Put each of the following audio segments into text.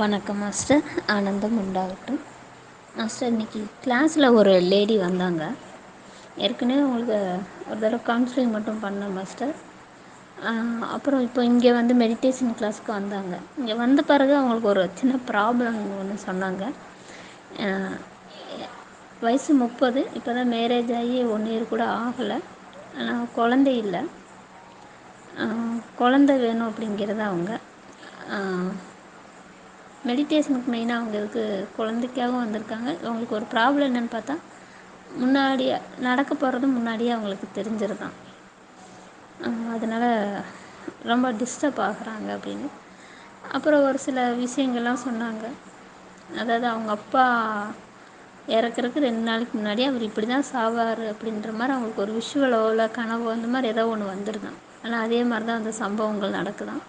வணக்கம் மாஸ்டர். ஆனந்தம் உண்டாகட்டும். மாஸ்டர் இன்னைக்கு கிளாஸில் ஒரு லேடி வந்தாங்க. ஏற்கனவே உங்களுக்கு ஒரு தடவை கவுன்சிலிங் மட்டும் பண்ண மாஸ்டர். அப்புறம் இப்போ இங்கே வந்து மெடிடேஷன் கிளாஸுக்கு வந்தாங்க. இங்கே வந்த பிறகு அவங்களுக்கு ஒரு சின்ன ப்ராப்ளம் ஒன்று சொன்னாங்க. வயசு முப்பது. இப்போ தான் மேரேஜ் ஆகி ஒன் இயர் கூட ஆகலை. ஆனால் குழந்தை இல்லை. குழந்த வேணும் அப்படிங்கிறது அவங்க. மெடிடேஷனுக்கு மெயினாக அவங்க இதுக்கு குழந்தைக்காகவும் வந்திருக்காங்க. அவங்களுக்கு ஒரு ப்ராப்ளம் என்னென்னு பார்த்தா முன்னாடியே நடக்க போகிறது முன்னாடியே அவங்களுக்கு தெரிஞ்சிருதான். அதனால் ரொம்ப டிஸ்டர்ப் ஆகுறாங்க அப்படின்னு. அப்புறம் ஒரு சில விஷயங்கள்லாம் சொன்னாங்க. அதாவது அவங்க அப்பா இறக்குறக்கு ரெண்டு நாளைக்கு முன்னாடியே அவர் இப்படி தான் சாவார் அப்படின்ற மாதிரி அவங்களுக்கு ஒரு விஷுவலோ இல்லை கனவோ அந்த மாதிரி ஏதோ ஒன்று வந்துருதான் ஆனால் அதே மாதிரி தான் அந்த சம்பவங்கள் நடக்குதான்.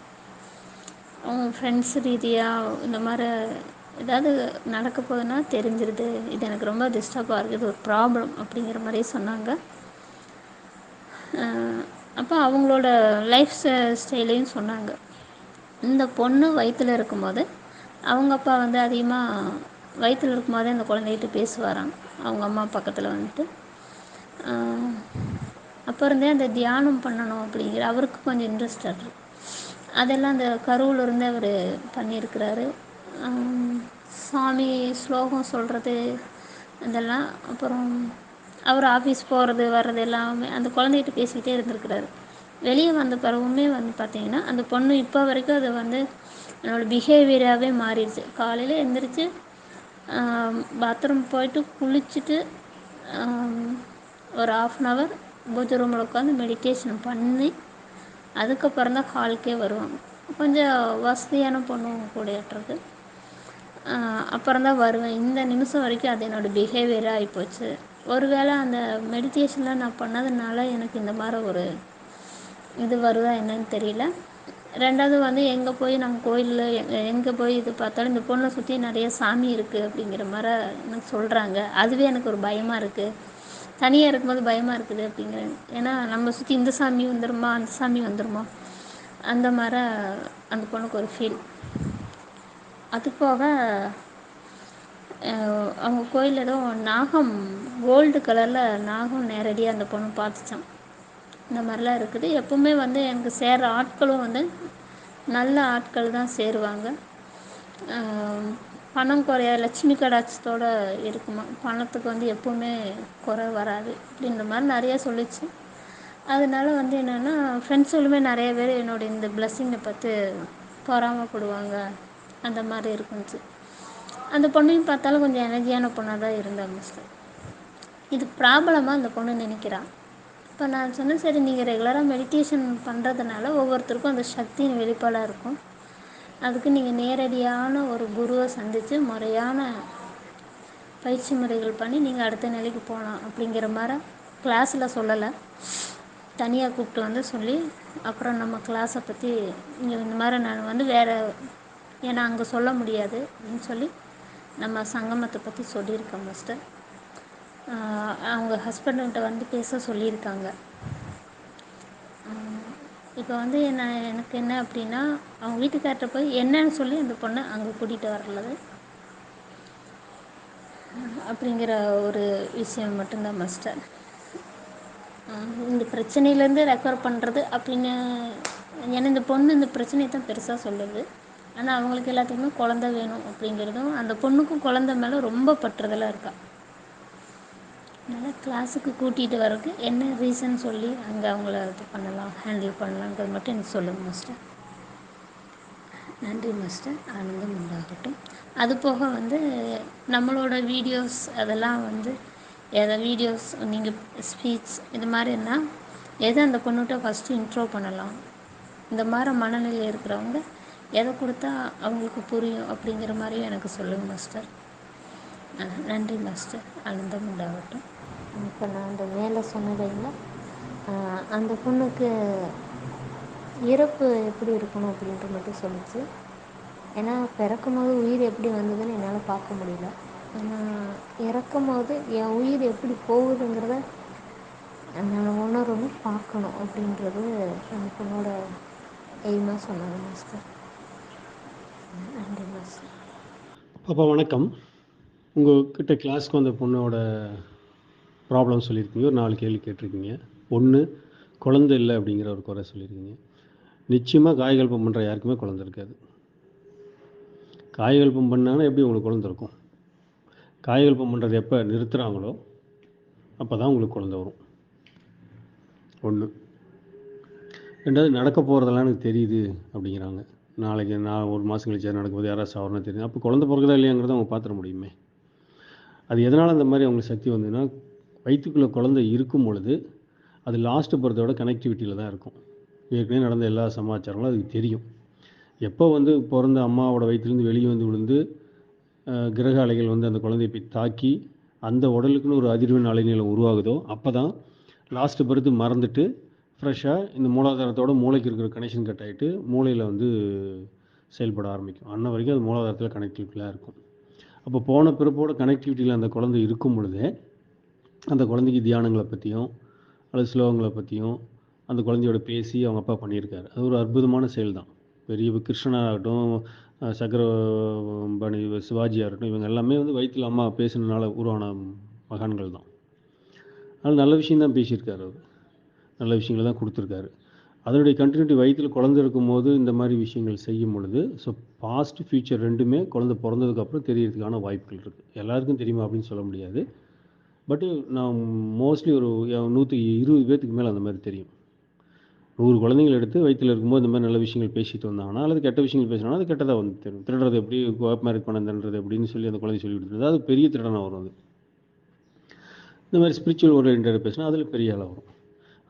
அவங்க ஃப்ரெண்ட்ஸ் ரீதியாக இந்த மாதிரி ஏதாவது நடக்க போகுதுன்னா தெரிஞ்சிருது. இது எனக்கு ரொம்ப டிஸ்டர்பாக இருக்குது. இது ஒரு ப்ராப்ளம் அப்படிங்கிற மாதிரி சொன்னாங்க. அப்போ அவங்களோட லைஃப் ஸ்டைலையும் சொன்னாங்க. இந்த பொண்ணு வயிற்றில் இருக்கும்போது அவங்க அப்பா வந்து அதிகமாக வயிற்றில் இருக்கும்போதே அந்த குழந்தைகிட்ட பேசுவாராங்க அவங்க அம்மா பக்கத்தில் வந்துட்டு. அப்போ இருந்தே அந்த தியானம் பண்ணணும் அப்படிங்கிற அவருக்கு கொஞ்சம் இன்ட்ரெஸ்டட் அதெல்லாம் அந்த கருவிலிருந்து அவர் பண்ணியிருக்கிறாரு. சாமி ஸ்லோகம் சொல்கிறது அதெல்லாம் அப்புறம் அவர் ஆஃபீஸ் போகிறது வர்றது எல்லாமே அந்த குழந்தைகிட்ட பேசிக்கிட்டே இருந்திருக்கிறாரு. வெளியே வந்த பிறகுமே வந்து பார்த்திங்கன்னா அந்த பொண்ணு இப்போ வரைக்கும் அது வந்து என்னோடய பிஹேவியராகவே மாறிடுச்சு. காலையில் எழுந்திரிச்சு பாத்ரூம் போயிட்டு குளிச்சுட்டு ஒரு ஆஃப் அன் ஹவர் பூஜை ரூமில் உட்காந்து மெடிடேஷன் பண்ணி அதுக்கப்புறம் தான் ஹாலுக்கே வருவாங்க. கொஞ்சம் வசதியான பொண்ணு கூடயாட்ருக்கு அப்புறம் தான் வருவேன். இந்த நிமிஷம் வரைக்கும் அது என்னோடய பிஹேவியராக ஆகிப்போச்சு ஒரு வேளை அந்த மெடிடேஷன்லாம் நான் பண்ணதுனால எனக்கு இந்த மாதிரி ஒரு இது வருதா என்னன்னு தெரியல. ரெண்டாவது வந்து எங்கே போய் நாங்கள் கோயிலில் எங்கே போய் இது பார்த்தாலும் இந்த பொண்ணை சுற்றி நிறைய சாமி இருக்குது அப்படிங்கிற மாதிரி எனக்கு சொல்கிறாங்க அதுவே எனக்கு ஒரு பயமாக இருக்குது தனியாக இருக்கும்போது பயமாக இருக்குது அப்படிங்கிறேன் ஏன்னா நம்ம சுற்றி இந்த சாமி வந்துடுமா அந்த சாமி வந்துடுமா அந்த மாதிரி அந்த பொண்ணுக்கு ஒரு ஃபீல் அது போக அவங்க கோயில் ஏதோ நாகம் கோல்டு கலரில் நாகம் நேரடியாக அந்த பொண்ணு பார்த்துச்சான் இந்த மாதிரிலாம் இருக்குது. எப்பவுமே வந்து எனக்கு சேர்கிற ஆட்களும் வந்து நல்ல ஆட்கள் தான் சேருவாங்க. பணம் குறைய லட்சுமி கடாட்சத்தோடு இருக்குமா? பணத்துக்கு வந்து எப்போவுமே குறை வராது அப்படின்ற மாதிரி நிறையா சொல்லிச்சு. அதனால வந்து என்னென்னா ஃப்ரெண்ட்ஸுகளுமே நிறைய பேர் என்னோடய இந்த பிளஸ்ஸிங்கை பார்த்து பொறாமப்படுவாங்க. அந்த மாதிரி இருக்குச்சு அந்த பொண்ணையும் பார்த்தாலும் கொஞ்சம் எனர்ஜியான பொண்ணாக தான் இருந்தா மிஸ்டர் இது ப்ராப்ளமாக அந்த பொண்ணு நினைக்கிறான் இப்போ நான் சொன்னேன் சரி நீங்கள் ரெகுலராக மெடிடேஷன் பண்ணுறதுனால ஒவ்வொருத்தருக்கும் அந்த சக்தியின் வெளிப்பாடாக இருக்கும். அதுக்கு நீங்கள் நேரடியான ஒரு குருவை சந்தித்து முறையான பயிற்சி முறைகள் பண்ணி நீங்கள் அடுத்த நிலைக்கு போகலாம் அப்படிங்கிற மாதிரி கிளாஸில் சொல்லலை. தனியாக கூப்பிட்டு வந்து சொல்லி அப்புறம் நம்ம கிளாஸை பற்றி இங்கே இந்த மாதிரி நான் வந்து வேறு ஏன்னா அங்கே சொல்ல முடியாது அப்படின்னு சொல்லி நம்ம சங்கமத்தை பற்றி சொல்லியிருக்கோம் மாஸ்டர் அவங்க ஹஸ்பண்ட்கிட்ட வந்து பேச சொல்லியிருக்காங்க. இப்போ வந்து என்ன எனக்கு என்ன அப்படின்னா அவங்க வீட்டுக்கார்ட்ட போய் என்னன்னு சொல்லி அந்த பொண்ணை அங்கே கூட்டிகிட்டு வரலது. அப்படிங்கிற ஒரு விஷயம் மட்டும்தான் மஸ்டர் இந்த பிரச்சனையிலேருந்து ரெக்கவர் பண்ணுறது அப்படின்னு ஏன்னா இந்த பொண்ணு இந்த பிரச்சனையை தான் பெருசாக சொல்லுது. ஆனால் அவங்களுக்கு எல்லாத்துக்குமே குழந்த வேணும் அப்படிங்கிறதும் அந்த பொண்ணுக்கும் குழந்த மேலே ரொம்ப பற்றுதலாக இருக்கா. அதனால் கிளாஸுக்கு கூட்டிகிட்டு வரக்கு என்ன ரீசன் சொல்லி அங்கே அவங்கள இது பண்ணலாம் ஹேண்டில் பண்ணலாங்கிறது மட்டும் எனக்கு சொல்லுங்கள் மாஸ்டர் நன்றி மாஸ்டர் ஆனந்தம் உண்டாகட்டும். அது போக வந்து நம்மளோட வீடியோஸ் அதெல்லாம் வந்து எதை வீடியோஸ் நீங்கள் ஸ்பீச் இது மாதிரின்னா எதை அந்த பொண்ணுகிட்ட ஃபஸ்ட்டு இன்ட்ரோ பண்ணலாம் இந்த மாதிரி மனநிலை இருக்கிறவங்க எதை கொடுத்தா அவங்களுக்கு புரியும் அப்படிங்கிற மாதிரியும் எனக்கு சொல்லுங்கள் மாஸ்டர் நன்றி மாஸ்டர் ஆனந்தம் உண்டாகட்டும். இப்போ நான் அந்த மேலே சொன்னதைங்களா அந்த பொண்ணுக்கு இறப்பு எப்படி இருக்கணும் அப்படின்ட்டு மட்டும் சொல்லிச்சு. ஏன்னா பிறக்கும் போது உயிர் எப்படி வந்ததுன்னு என்னால் பார்க்க முடியல. ஆனால் இறக்கும் போது என் உயிர் எப்படி போகுதுங்கிறத என்னால் உணர்வு பார்க்கணும் அப்படின்றது அந்த பொண்ணோட எய்மாக சொன்னாங்க மாஸ்டர். நன்றி மாஸ்டர். அப்பா வணக்கம். உங்ககிட்ட கிளாஸ்க்கு வந்த பொண்ணோட ப்ராப்ளம் சொல்லியிருக்கீங்க ஒரு நாலு கேள்வி கேட்டிருக்கீங்க. ஒன்று குழந்தை இல்லை அப்படிங்கிற ஒரு குறை சொல்லியிருக்கீங்க. நிச்சயமாக காய்கல்பம் பண்ணுற யாருக்குமே குழந்தை இருக்காது. காய்கல்பம் பண்ணாங்கன்னா எப்படி உங்களுக்கு குழந்தை இருக்கும்? காய்கல்பம் பண்ணுறது எப்போ நிறுத்துகிறாங்களோ அப்போ தான் உங்களுக்கு குழந்தை வரும். ஒன்று ரெண்டாவது நடக்க போகிறதெல்லாம் எனக்கு தெரியுது அப்படிங்கிறாங்க. நாளைக்கு நான் ஒரு மாதம் கழிச்சு நடக்கும்போது யாராவது சாவரணும் தெரியும் அப்போ குழந்தை பிறகுதா இல்லையாங்கிறத அவங்க பார்த்துட முடியுமே. அது எதனால் அந்த மாதிரி அவங்களுக்கு சக்தி வந்ததுன்னா வயிற்றுக்குள்ளே குழந்தை இருக்கும் பொழுது அது லாஸ்ட்டு பர்த்தோட கனெக்டிவிட்டியில் தான் இருக்கும். ஏற்கனவே நடந்த எல்லா சமாச்சாரங்களும் அதுக்கு தெரியும். எப்போ வந்து பிறந்த அம்மாவோட வயிற்றுலேருந்து வெளியே வந்து விழுந்து கிரக அலைகள் வந்து அந்த குழந்தையை போய் தாக்கி அந்த உடலுக்குன்னு ஒரு அதிர்வெண் அலைநிலை உருவாகுதோ அப்போ தான் லாஸ்ட்டு பர்த்து மறந்துட்டு ஃப்ரெஷ்ஷாக இந்த மூலாதாரத்தோட மூளைக்கு இருக்கிற கனெக்ஷன் கட் ஆகிட்டு மூளையில் வந்து செயல்பட ஆரம்பிக்கும். அன்ன வரைக்கும் அது மூலாதாரத்தில் கனெக்டிவிட்டியாக இருக்கும். அப்போ போன பிறப்போட கனெக்டிவிட்டியில் அந்த குழந்தை இருக்கும் பொழுதே அந்த குழந்தைக்கு தியானங்களை பற்றியும் அல்லது ஸ்லோகங்களை பற்றியும் அந்த குழந்தையோட பேசி அவங்க அப்பா பண்ணியிருக்காரு. அது ஒரு அற்புதமான செயல் தான் பெரிய கிருஷ்ணனாகட்டும் சக்கரபாணி சிவாஜியாக இருக்கட்டும் இவங்க எல்லாமே வந்து வயிற்றில் அம்மா பேசினால உருவான மகான்கள் தான் அதனால் நல்ல விஷயம் தான் பேசியிருக்காரு அவர். நல்ல விஷயங்களை தான் கொடுத்துருக்காரு. அதனுடைய கண்டினியூட்டி வயிற்றில் குழந்தை இருக்கும்போது இந்த மாதிரி விஷயங்கள் செய்யும் பொழுது ஸோ பாஸ்ட் ஃபியூச்சர் ரெண்டுமே குழந்தை பிறந்ததுக்கப்புறம் தெரியறதுக்கான வாய்ப்புகள் இருக்குது எல்லாருக்கும் தெரியுமா அப்படின்னு சொல்ல முடியாது. பட்டு நான் மோஸ்ட்லி ஒரு நூற்றி இருபது பேர்த்துக்கு மேலே அந்த மாதிரி தெரியும். நூறு குழந்தைகள் எடுத்து வயிற்றில் இருக்கும்போது இந்த மாதிரி நல்ல விஷயங்கள் பேசிட்டு வந்தாங்கன்னா அல்லது கெட்ட விஷயங்கள் பேசினாங்கன்னா அது கெட்டதாக வந்து தெரியும். திருடுறது எப்படி கோப் மேரேஜ் பண்ணதுன்றது அப்படின்னு சொல்லி அந்த குழந்தை சொல்லி கொடுத்துருது. அது பெரிய திருடனாக வரும் அது. இந்த மாதிரி ஸ்பிரிச்சுவல் ஓரியன்டாக பேசினா அதில் பெரிய ஆளாக வரும்.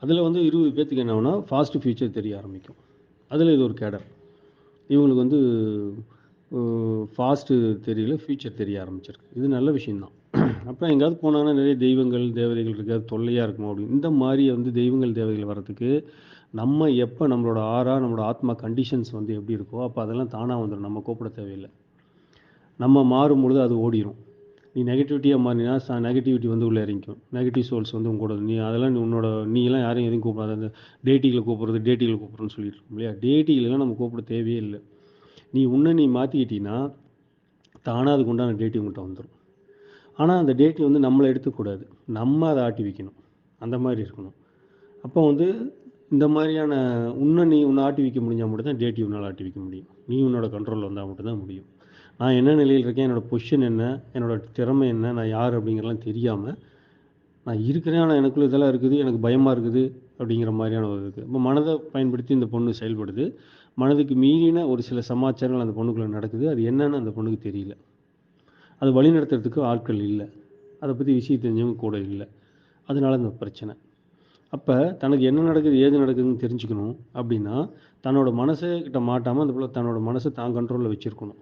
அதில் வந்து இருபது பேர்த்துக்கு என்ன ஆகும்னா ஃபாஸ்ட் ஃபியூச்சர் தெரிய ஆரம்பிக்கும். அதில் இது ஒரு கேடர். இவங்களுக்கு வந்து ஃபாஸ்ட்டு தெரியல ஃப்யூச்சர் தெரிய ஆரம்பிச்சிருக்கு. இது நல்ல விஷயம்தான். அப்புறம் எங்கேயாவது போனாங்கன்னா நிறைய தெய்வங்கள் தேவதைகள் இருக்காது தொல்லையாக இருக்குமோ அப்படின்னு இந்த மாதிரி வந்து தெய்வங்கள் தேவதைகள் வர்றதுக்கு நம்ம எப்போ நம்மளோட ஆறா நம்மளோட ஆத்மா கண்டிஷன்ஸ் வந்து எப்படி இருக்கோ அப்போ அதெல்லாம் தானாக வந்துடும் நம்ம கூப்பிட தேவையில்லை. நம்ம மாறும் பொழுது அது ஓடிடும் நீ நெகட்டிவிட்டியாக மாறினா நெகட்டிவிட்டி வந்து உள்ளே இறங்கிக்கும். நெகட்டிவ் சோல்ஸ் வந்து உங்களோட நீ அதெல்லாம் நீ உன்னோட நீ எல்லாம் யாரையும் எதுவும் கூப்பிடாது. அந்த டேட்டிகளை கூப்பிட்றது டேட்டிகளை கூப்பிட்றோன்னு சொல்லிட்டு இருக்கோம் இல்லையா? டேட்டிகளெல்லாம் நம்ம கூப்பிட தேவையே இல்லை. நீ உன்னை நீ மாற்றிக்கிட்டீங்கன்னா தானாக அதுக்கு உண்டான டேட்டி உங்கள்கிட்ட வந்துடும் ஆனால் அந்த டேட்டி வந்து நம்மளை எடுத்துக்கூடாது. நம்ம அதை ஆட்டி வைக்கணும். அந்த மாதிரி இருக்கணும். அப்போ வந்து இந்த மாதிரியான உன்னை நீ உன்னை ஆட்டி வைக்க முடிஞ்சால் மட்டும் தான் டேட்டி உன்னால் ஆட்டி வைக்க முடியும். நீ உன்னோட கண்ட்ரோலில் வந்தால் மட்டும்தான் முடியும். நான் என்ன நிலையில் இருக்கேன்? என்னோடய பொஷன் என்ன? என்னோட திறமை என்ன? நான் யார் அப்படிங்கிறலாம் தெரியாமல் நான் இருக்கிறேன். ஆனால் எனக்குள்ள இதெல்லாம் இருக்குது. எனக்கு பயமாக இருக்குது அப்படிங்கிற மாதிரியான ஒரு இருக்குது இப்போ மனதை பயன்படுத்தி இந்த பொண்ணு செயல்படுது. மனதுக்கு மீறின ஒரு சில சமாச்சாரங்கள் அந்த பொண்ணுக்குள்ளே நடக்குது. அது என்னன்னு அந்த பொண்ணுக்கு தெரியல. அது வழிநடத்துறதுக்கு ஆட்கள் இல்லை. அதை பற்றி விஷயம் தெரிஞ்சவங்க கூட இல்லை. அதனால இந்த பிரச்சனை. அப்போ தனக்கு என்ன நடக்குது ஏது நடக்குதுன்னு தெரிஞ்சுக்கணும். அப்படின்னா தன்னோட மனசை கிட்ட மாட்டாமல் அந்த போல் தன்னோட மனசை தான் கண்ட்ரோலில் வச்சுருக்கணும்.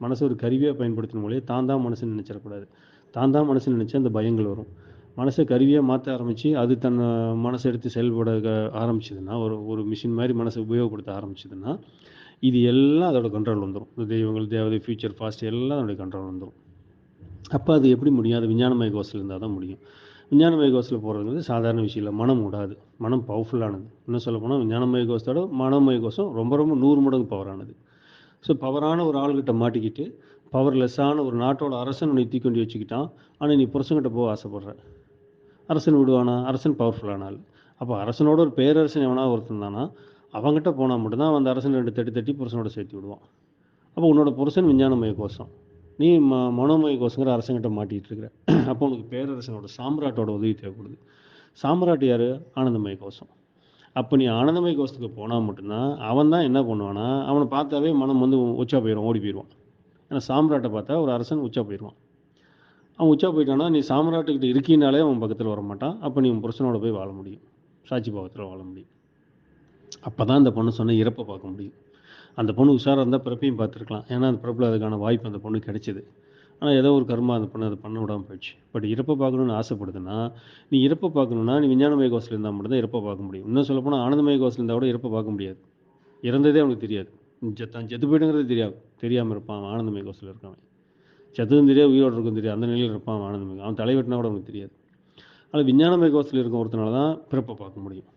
மனசை ஒரு கருவியாக பயன்படுத்தணும் போலே தான் தான் மனசு நினச்சிடக்கூடாது. தான் தான் மனசு நினச்சா அந்த பயங்கள் வரும். மனசை கருவியாக மாற்ற ஆரம்பித்து அது தன் மனசை எடுத்து செயல்பட ஆரம்பிச்சதுன்னா ஒரு ஒரு மிஷின் மாதிரி மனசை உபயோகப்படுத்த ஆரம்பிச்சதுன்னா இது எல்லாம் அதோட கண்ட்ரோல் வந்துடும் இந்த தெய்வங்கள் தேவதை ஃபியூச்சர் ஃபாஸ்ட் எல்லாம் அதோடய கண்ட்ரோல் வந்துடும் அப்போ அது எப்படி முடியும்? அது விஞ்ஞானமய கோஷத்தில் இருந்தால் தான் முடியும். விஞ்ஞானமய கோஷத்தில் போகிறது வந்து சாதாரண விஷயம் இல்லை. மனம் விடாது மனம் பவர்ஃபுல்லானது இன்னும் சொல்ல போனால் விஞ்ஞானமய கோஷத்தோட மனமய கோஷம் ரொம்ப ரொம்ப நூறு மடங்கு பவரானது ஸோ பவரான ஒரு ஆள்கிட்ட மாட்டிக்கிட்டு பவர்லெஸ்ஸான ஒரு நாட்டோட அரசன் உன்னை தீக்கொண்டு வச்சுக்கிட்டான். ஆனால் நீ புருஷங்கிட்ட போக ஆசைப்படுற. அரசன் விடுவானா? அரசன் பவர்ஃபுல்லான ஆள். அப்போ அரசனோட ஒரு பேரரசன் எவனா ஒருத்தன் தானா அவங்ககிட்ட போனால் மட்டும்தான் அந்த அரசன் ரெண்டு தட்டி தட்டி புருஷனோட சேர்த்து விடுவான். அப்போ உன்னோட புருஷன் விஞ்ஞானமய கோஷம். நீ ம மனோமய கோஷங்கிற அரசன்கிட்ட மாட்டிகிட்டு இருக்கிற அப்போ உனக்கு பேரரசனோட சாம்ராட்டோட உதவி தேவைப்படுது. சாம்ராட் யார்? ஆனந்தமய கோஷம் அப்போ நீ ஆனந்தமய கோஷத்துக்கு போனால் மட்டும்தான் அவன் தான் என்ன பண்ணுவானா அவனை பார்த்தாவே மனம் வந்து உச்சா போயிடும் ஓடி போயிடுவான் ஏன்னா சாம்ராட்டை பார்த்தா ஒரு அரசன் உச்சா போயிடுவான் அவன் உச்சா போயிட்டானா நீ சாம்ராட்டுக்கிட்ட இருக்கீனாலே அவன் பக்கத்தில் வர மாட்டான் அப்போ நீ உன் புருஷனோட போய் வாழ முடியும். சாட்சி பாவத்தில் வாழ முடியும். அப்போ தான் இந்த பொண்ணு சொன்ன இறப்பை பார்க்க முடியும். அந்த பொண்ணு உஷாராக இருந்தால் பிறப்பையும் பார்த்துருக்கலாம். ஏன்னா அந்த பிறப்பில் அதுக்கான வாய்ப்பு அந்த பொண்ணு கிடைச்சிது. ஆனால் ஏதோ ஒரு கர்மா அந்த பொண்ணு அதை பண்ண விடாமல் போயிடுச்சு. பட் இறப்பை பார்க்கணுன்னு ஆசைப்படுதுன்னா நீ இறப்பை பார்க்கணுன்னா நீ விஞ்ஞானமய கோஷத்தில் இருந்தால் மட்டும்தான் இறப்பை பார்க்க முடியும். இன்னும் சொல்லப்போனால் ஆனந்தமய கோஷத்தில் இருந்தால் கூட இறப்பை பார்க்க முடியாது. இறந்ததே அவனுக்கு தெரியாது. தான் செத்து போயிடுங்கிறது தெரியாது. தெரியாமல் இருப்பான் அவன் ஆனந்தமய கோஷத்தில் இருக்கான் செத்ததும் தெரியாது உயிரோடு இருக்கும் தெரியாது. அந்த நிலையில் இருப்பான் ஆனந்தமய அவன் தலைவெட்டினா கூட அவனுக்கு தெரியாது. ஆனால் விஞ்ஞானமய கோஷத்தில் இருக்க ஒருத்தனால தான் பிறப்பை பார்க்க முடியும்.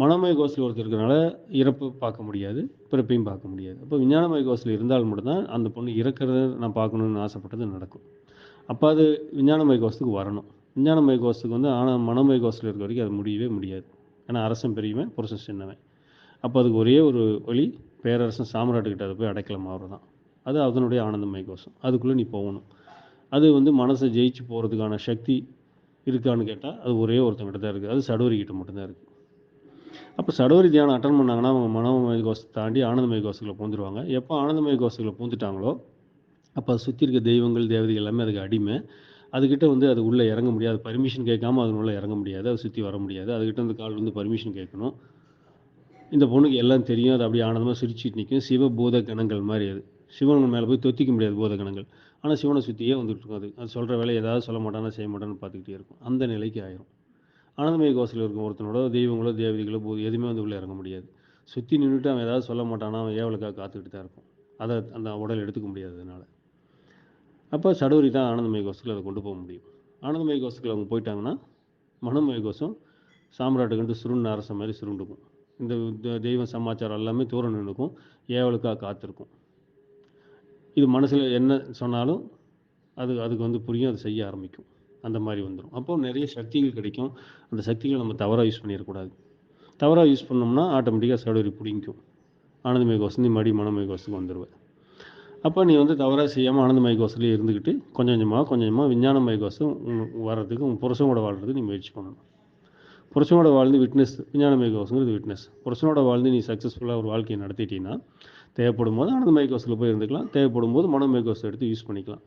மனோமய கோஷத்தில் ஒருத்தர் இருக்கிறனால இறப்பு பார்க்க முடியாது பிறப்பையும் பார்க்க முடியாது. அப்போ விஞ்ஞானமய கோஷில் இருந்தால் மட்டும்தான் அந்த பொண்ணு இறக்கிறத நான் பார்க்கணுன்னு ஆசைப்பட்டது நடக்கும். அப்போ அது விஞ்ஞானமய கோஷத்துக்கு வரணும். விஞ்ஞானமய கோஷத்துக்கு வந்து ஆனால் மனோமய கோஷத்தில் இருக்க வரைக்கும் அது முடியவே முடியாது. ஏன்னா அரசன் பெரியவன் புருஷன் சின்னவன். அப்போ அதுக்கு ஒரே ஒரு வழி பேரரசன் சாம்ராட்டுக்கிட்ட அதை போய் அடைக்கலம் தான் அது அதனுடைய ஆனந்தமய கோஷம். அதுக்குள்ளே நீ போகணும். அது வந்து மனசை ஜெயிச்சு போகிறதுக்கான சக்தி இருக்கான்னு கேட்டால் அது ஒரே ஒருத்தங்கிட்ட தான் இருக்குது அது சடுவரிக்கிட்ட மட்டும்தான் இருக்குது அப்போ சடோரி தியானம் அட்டன் பண்ணாங்கன்னா அவங்க மனோமய கோஷத்தை தாண்டி ஆனந்தமய கோஷத்தில் பூந்துருவாங்க. எப்போ ஆனந்தமய கோஷத்தில் பூந்துட்டாங்களோ அப்போ அதை சுற்றி இருக்க தெய்வங்கள் தேவதைகள் எல்லாமே அதுக்கு அடிமை. அதுக்கிட்ட வந்து அது உள்ளே இறங்க முடியாது. பர்மிஷன் கேட்காம அது உள்ளே இறங்க முடியாது. அதை சுற்றி வர முடியாது. அதுக்கிட்ட வந்து கால் வந்து பர்மிஷன் கேட்கணும். இந்த பொண்ணுக்கு எல்லாம் தெரியும். அது அப்படியே ஆனந்தமாக சிரிச்சிட்டு நிற்கும் சிவ பூத கணங்கள் மாதிரி அது. சிவன் மேலே போய் தொத்திக்க முடியாது பூத கணங்கள் ஆனால் சிவனை சுற்றியே வந்துட்டு இருக்கும் அது. அது சொல்கிற வேலை ஏதாவது சொல்ல மாட்டானா செய்ய மாட்டான்னு பார்த்துக்கிட்டே இருக்கும். அந்த நிலைக்கு ஆயிரும். ஆனந்தமய கோஷத்தில் இருக்கும் ஒருத்தனோட தெய்வங்களோ தேவதைகளோ போது எதுவுமே வந்து உள்ளே இறங்க முடியாது. சுற்றி நின்றுட்டு அவன் ஏதாவது சொல்ல மாட்டானா அவன் ஏவலுக்காக காத்துக்கிட்டு தான் இருக்கும் அதை அந்த உடல் எடுத்துக்க முடியாது அதனால். அப்போ சடோரி தான் ஆனந்தமய கோஷத்தில் அதை கொண்டு போக முடியும். ஆனந்தமய கோஷத்தில் அவங்க போயிட்டாங்கன்னா மனோமய கோஷம் சாம்ராட்டுக்கு சுருண்டு அரச மாதிரி சுருண்டுக்கும். இந்த தெய்வம் தெய்வ சமாச்சாரம் எல்லாமே தூரம் நின்றுக்கும் ஏவலுக்காக காத்திருக்கும். இது மனசில் என்ன சொன்னாலும் அது அதுக்கு வந்து புரியும் அது செய்ய ஆரம்பிக்கும். அந்த மாதிரி வந்துடும் அப்போ நிறைய சக்திகள் கிடைக்கும். அந்த சக்திகளை நம்ம தவறாக யூஸ் பண்ணிடக்கூடாது. தவறாக யூஸ் பண்ணோம்னா ஆட்டோமேட்டிக்காக சடோரி பிடிக்கும். ஆனந்தமய கோஷம் நீ மடி மனமய கோஷத்துக்கு வந்துடுவேன் அப்போ நீ வந்து தவறாக செய்யாமல் ஆனந்தமய கோஷத்துலேயே இருந்துக்கிட்டு கொஞ்சம் கொஞ்சமாக கொஞ்சம் கொஞ்சமாக விஞ்ஞானமய கோஷம் வர்றதுக்கு உன் புருஷனோட வாழ்றதுக்கு நீ முயற்சி பண்ணணும். புருஷனோட வாழ்ந்து விட்னஸ் விஞ்ஞானமய கோஷங்கிறது விட்னஸ் புருஷனோட வாழ்ந்து நீ சக்ஸஸ்ஃபுல்லாக ஒரு வாழ்க்கையை நடத்திட்டீங்கன்னா தேவைப்படும் போது ஆனந்தமய கோஷத்தில் போய் இருந்துக்கலாம். தேவைப்படும் போது மனோமய கோஷத்தை எடுத்து யூஸ் பண்ணிக்கலாம்.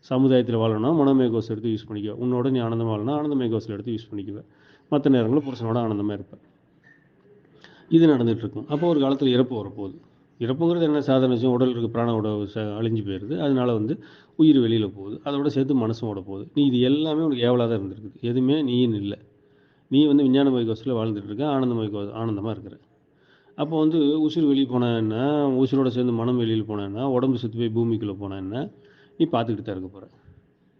சமுதாயத்தில் வாழணும் மனோமய கோஷம் எடுத்து யூஸ் பண்ணிக்க உன்னோட நீ ஆனந்தமாக வாழணும் ஆனந்தமய எடுத்து யூஸ் பண்ணிக்குவேன் மற்ற நேரங்களில் புருஷனோட ஆனந்தமாக இருப்பேன் இது நடந்துகிட்டு இருக்கும் அப்போ ஒரு காலத்தில் இறப்பு வரப்போகுது. இறப்புங்கிறது என்ன? சாதாரண விஷயம். உடல் இருக்குது பிராண உடல் ச- அழிஞ்சு போயிடுது அதனால வந்து உயிர் வெளியில் போகுது. அதோட சேர்த்து மனசும் ஓட போகுது. நீ இது எல்லாமே உனக்கு ஏவலாக தான் இருந்திருக்குது. எதுவுமே நீயும் இல்லை. நீ வந்து விஞ்ஞானமய கோஷத்தில் வாழ்ந்துட்டு இருக்க. ஆனந்தமய கோ ஆனந்தமாக இருக்கிற. அப்போ வந்து உசுர் வெளியே போனேன்னா என்ன? உசுரோட சேர்ந்து மனம் வெளியில் போனேன்னா என்ன? உடம்பு சுற்றி போய் பூமிக்குள்ளே போனேன்னா என்ன? நீ பார்த்துக்கிட்டு தான் இருக்க போகிற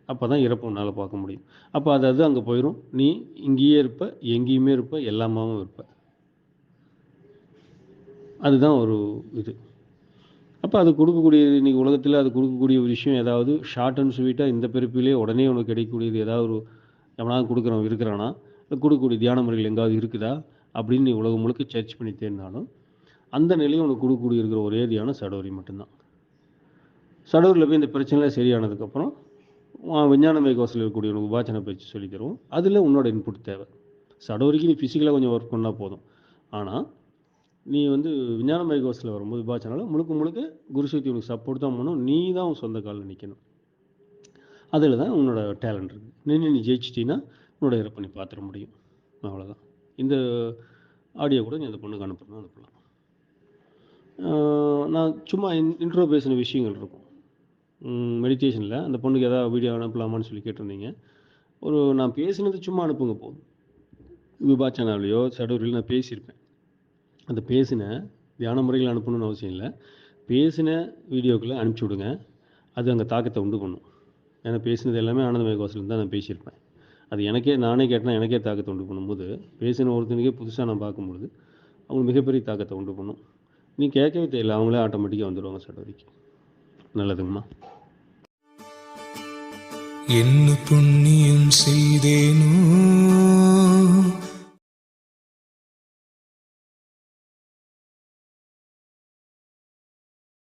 அப்போ தான் இறப்பு உன்னால் பார்க்க முடியும். அப்போ அது அது அங்கே போயிடும் நீ இங்கேயே இருப்ப எங்கேயுமே இருப்ப எல்லாமாவும் இருப்ப. அதுதான் ஒரு இது. அப்போ அது கொடுக்கக்கூடிய இன்னைக்கு உலகத்தில் அது கொடுக்கக்கூடிய ஒரு விஷயம் ஏதாவது ஷார்ட் அண்ட் ஸ்வீட்டாக இந்த பிறப்பிலே உடனே உனக்கு கிடைக்கக்கூடியது ஏதாவது ஒரு எவனாவது கொடுக்குறவன் இருக்கிறானா? இல்லை கொடுக்கக்கூடிய தியான முறைகள் எங்காவது இருக்குதா? அப்படின்னு நீ உலகம் முழுக்க சர்ச் பண்ணி தேர்ந்தாலும் அந்த நிலையை உனக்கு கொடுக்கக்கூடிய இருக்கிற ஒரே தியானம் சடோரி மட்டும்தான். சடூரில் போய் இந்த பிரச்சனைலாம் சரியானதுக்கப்புறம் விஞ்ஞானமய கோஷத்தில் இருக்கக்கூடிய உனக்கு உபாச்சனை பயிற்சி சொல்லித் தருவோம். அதில் உன்னோட இன்புட் தேவை. சடோரிக்கு நீ ஃபிசிக்கலாக கொஞ்சம் ஒர்க் பண்ணால் போதும். ஆனால் நீ வந்து விஞ்ஞானமய கோஷத்தில் வரும்போது உபாச்சனால முழுக்க முழுக்க குருசக்தி உனக்கு சப்போர்ட் தான் பண்ணணும். நீ தான் உன் சொந்த காலில் நிற்கணும் அதில் தான் உன்னோட டேலண்ட் இருக்குது நின்று நீ ஜெயிச்சிட்டின்னா உன்னோட இறப்பை நீ பார்த்துட முடியும். அவ்வளோதான் இந்த ஆடியோ கூட நீ அந்த பொண்ணுக்கு அனுப்பணும். அனுப்பலாம் நான் சும்மா இன்ட்ரோ பேசின விஷயங்கள் இருக்கும். மெடிடேஷனில் அந்த பொண்ணுக்கு ஏதாவது வீடியோ அனுப்பலாமான்னு சொல்லி கேட்டிருந்தீங்க. ஒரு நான் பேசினது சும்மா அனுப்புங்க போதும். விபா சேனல்லையோ சடூரில் நான் பேசியிருப்பேன். அந்த பேசின தியான முறைகள் அனுப்பணும்னு அவசியம் இல்லை. பேசின வீடியோக்களை அனுப்பிச்சி விடுங்க. அது அங்கே தாக்கத்தை உண்டு பண்ணும். ஏன்னா பேசினது எல்லாமே ஆனந்தமய கோசலம் தான் நான் பேசியிருப்பேன். அது எனக்கே நானே கேட்டேன் எனக்கே தாக்கத்தை உண்டு பண்ணும்போது பேசின ஒருத்தனுக்கே புதுசாக நான் பார்க்கும்பொழுது அவங்க மிகப்பெரிய தாக்கத்தை உண்டு பண்ணும். நீ கேட்கவே தெரியல அவங்களே ஆட்டோமேட்டிக்காக வந்துடுவாங்க சடோரிக்கு. நல்லதுங்கம்மா. என்ன புண்ணியம் செய்தேனோ